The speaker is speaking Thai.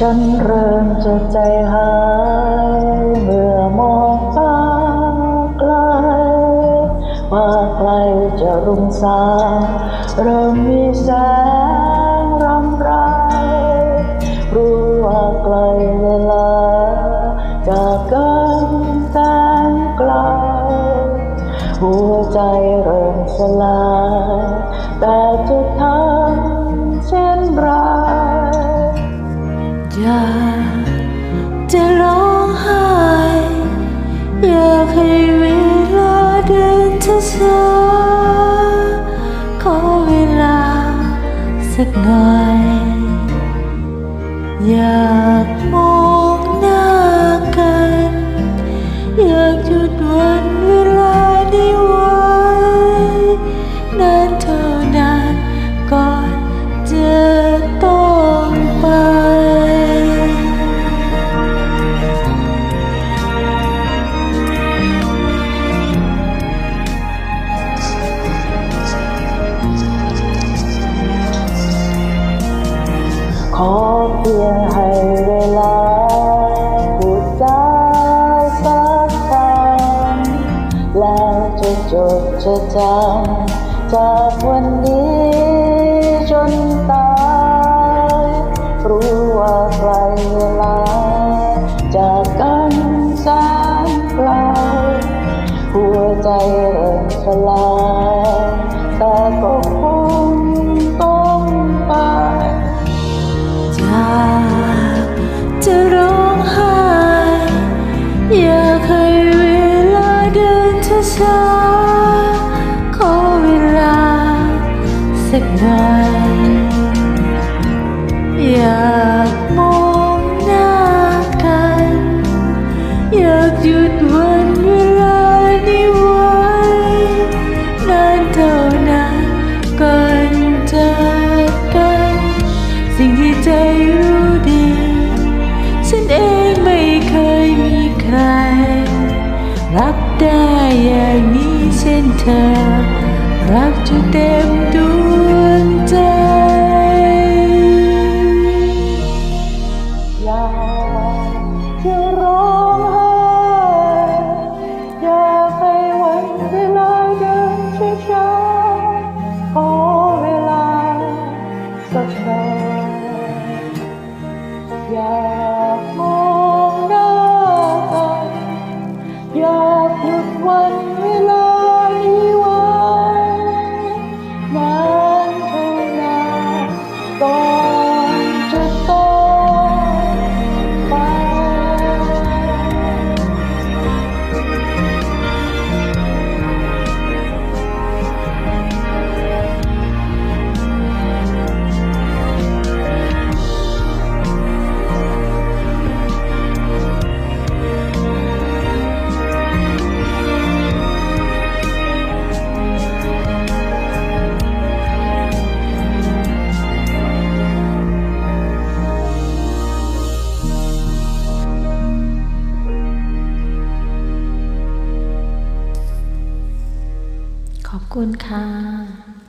ฉันเริ่มจะใจหาย เมื่อมองฟ้าไกล ว่าใครจะรุ่งสางเริ่มมีแสงรำไร รู้ว่าไกลเวลา จากกันแสนไกล หัวใจเริ่มสลาย แต่จะทำเช่นไร อยากจะร้องไห้อยากให้เวลาเดินช้าๆขอเวลาสักหน่อย อยากมองหน้ากัน อยากหยุดวันเวลา พียงให้เวลาพูดจาสักคำแล้วจะจดจะจำจากวันนี้จนตายรู้ว่าไกลเวลาจากกันแสนไกลหัวใจเริ่มสลาย สักหน่อยากมองหน้ากัน อยากหยุดวันเวลานี้ไว้นานเท่านานก่อนจากกัน สิ่งที่ใจรู้ดี ฉันเองไม่เคยมีใคร รักได้อย่างนี้เช่นเธอ รักจนเต็มดวง อยากจะร้องไห้อยากให้วันเวลาเดินช้าๆขอเวลาสักหน่อยอยากมองหน้ากันอยากหยุดวัน คุณค่ะ